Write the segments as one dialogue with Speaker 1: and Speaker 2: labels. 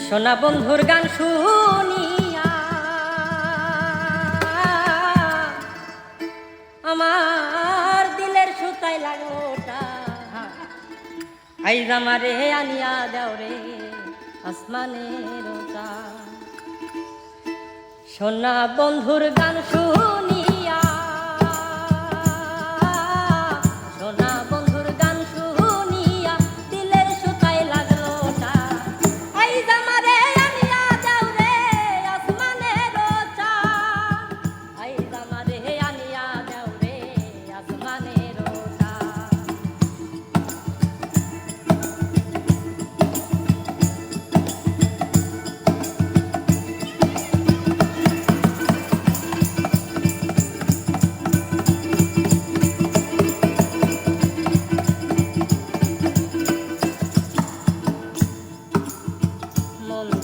Speaker 1: সোনা বন্ধুর গান শুনিয়া আমার দিলের সুতাই লাগোটা আইজ আমারে আনিয়া দাও রে আসমানের সোনা বন্ধুর গান শুনি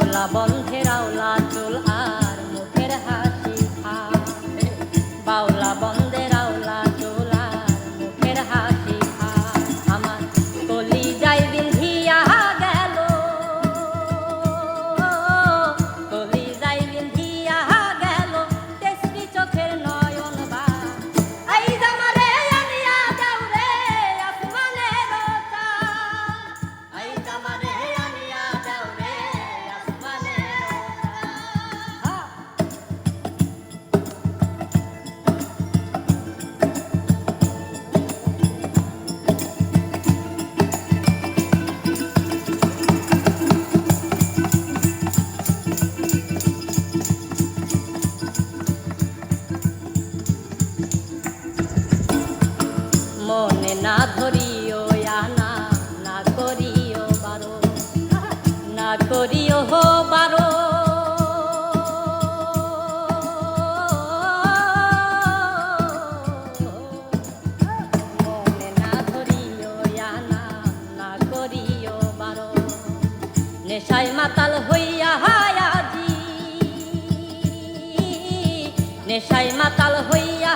Speaker 1: বাউলা বন্ধের আওলা চুল আর মুখের হাত নেশায় মাতাল হইয়া হায়াজি। নেশায় মাতাল হইয়া